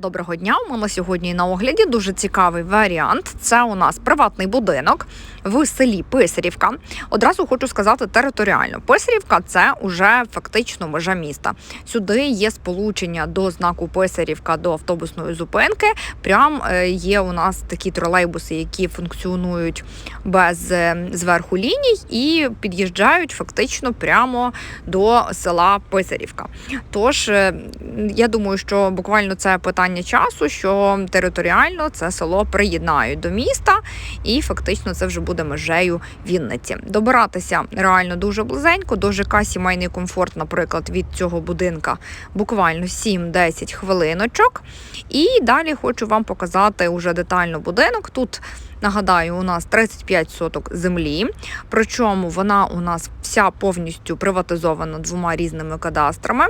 Доброго дня. У мене сьогодні на огляді дуже цікавий варіант. Це у нас приватний будинок в селі Писарівка. Одразу хочу сказати територіально. Писарівка це уже фактично межа міста. Сюди є сполучення до знаку Писарівка до автобусної зупинки. Прям е, є у нас такі тролейбуси, які функціонують без е, зверху ліній і під'їжджають фактично прямо до села Писарівка. Тож е, я думаю, що буквально це питання часу, що територіально це село приєднають до міста, і фактично це вже буде межею Вінниці. Добиратися реально дуже близенько. До ЖК сімейний комфорт, наприклад, від цього будинка буквально 7-10 хвилиночок. І далі хочу вам показати уже детально будинок. Тут Нагадаю, у нас 35 соток землі, причому вона у нас вся повністю приватизована двома різними кадастрами.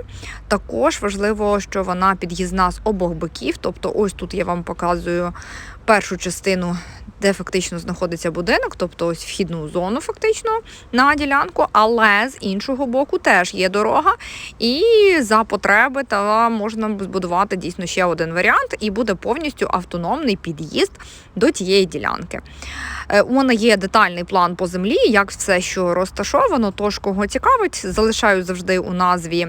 Також важливо, що вона під'їзна з обох боків. Тобто, ось тут я вам показую першу частину, де фактично знаходиться будинок, тобто ось вхідну зону, фактично на ділянку, але з іншого боку теж є дорога, і за потреби та можна збудувати дійсно ще один варіант, і буде повністю автономний під'їзд до тієї ділянки. Е, У мене є детальний план по землі, як все, що розташовано. Тож, кого цікавить, залишаю завжди у назві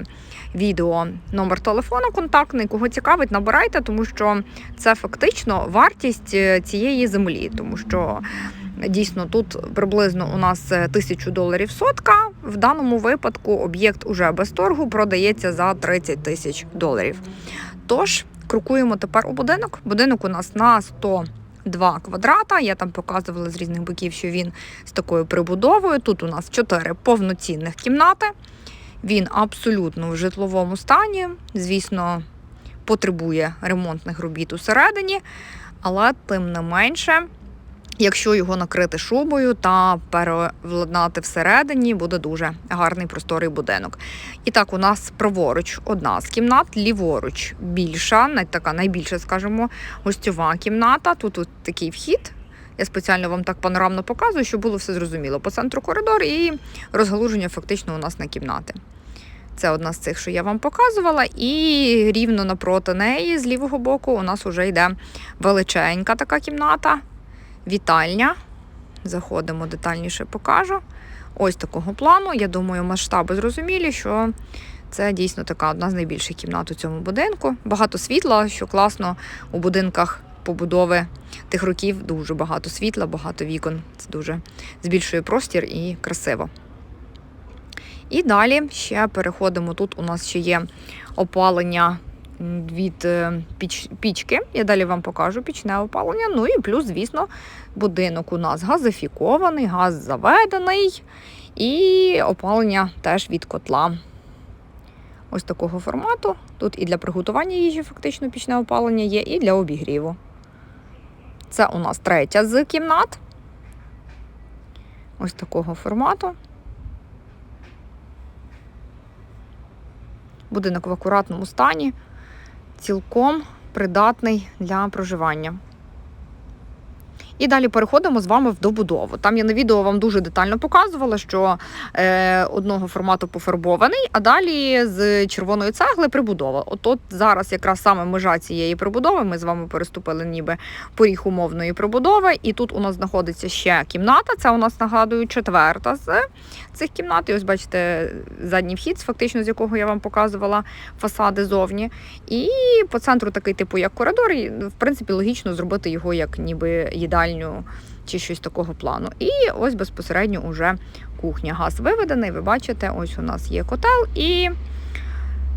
відео номер телефону контактний. Кого цікавить, набирайте, тому що це фактично вартість е, цієї землі, тому що. Дійсно, тут приблизно у нас е, тисячу доларів сотка. В даному випадку об'єкт уже без торгу продається за 30 тисяч доларів. Тож крокуємо тепер у будинок. Будинок у нас на 102 квадрата. Я там показувала з різних боків, що він з такою прибудовою. Тут у нас 4 повноцінних кімнати. Він абсолютно в житловому стані. Звісно, потребує ремонтних робіт усередині, але тим не менше. Якщо його накрити шубою та перевладнати всередині, буде дуже гарний просторий будинок. І так, у нас праворуч одна з кімнат, ліворуч більша, така найбільша, скажімо, гостьова кімната. Тут от такий вхід. Я спеціально вам так панорамно показую, щоб було все зрозуміло. По центру коридор і розгалуження фактично у нас на кімнати. Це одна з цих, що я вам показувала, і рівно напроти неї, з лівого боку, у нас вже йде величенька така кімната вітальня. Заходимо детальніше покажу. Ось такого плану. Я думаю, масштаби зрозумілі, що це дійсно така одна з найбільших кімнат у цьому будинку. Багато світла, що класно у будинках побудови тих років дуже багато світла, багато вікон. Це дуже збільшує простір і красиво. І далі ще переходимо. Тут у нас ще є опалення від е, піч, пічки. Я далі вам покажу пічне опалення. Ну і плюс, звісно, будинок у нас газифікований, газ заведений, і опалення теж від котла. Ось такого формату. Тут і для приготування їжі фактично пічне опалення є, і для обігріву. Це у нас третя з кімнат. Ось такого формату. Будинок в акуратному стані, цілком придатний для проживання. І далі переходимо з вами в добудову. Там я на відео вам дуже детально показувала, що е, одного формату пофарбований, а далі з червоної цегли прибудова. От, от зараз якраз саме межа цієї прибудови. Ми з вами переступили ніби поріг умовної прибудови. І тут у нас знаходиться ще кімната. Це у нас нагадую четверта з цих кімнат. І ось бачите, задній вхід, фактично з якого я вам показувала фасади зовні. І по центру такий типу, як коридор. І, в принципі, логічно зробити його як ніби їдальню чи щось такого плану. І ось безпосередньо уже кухня. Газ виведений. Ви бачите, ось у нас є котел, і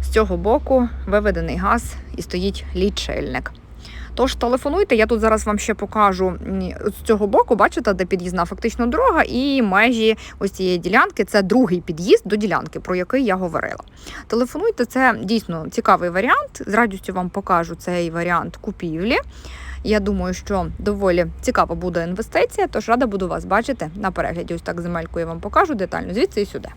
з цього боку виведений газ і стоїть лічильник. Тож телефонуйте, я тут зараз вам ще покажу з цього боку, бачите, де під'їзна фактично дорога, і межі ось цієї ділянки це другий під'їзд до ділянки, про який я говорила. Телефонуйте, це дійсно цікавий варіант. З радістю вам покажу цей варіант купівлі. Я думаю, що доволі цікава буде інвестиція, тож рада буду вас бачити на перегляді. Ось так земельку я вам покажу детально звідси і сюди.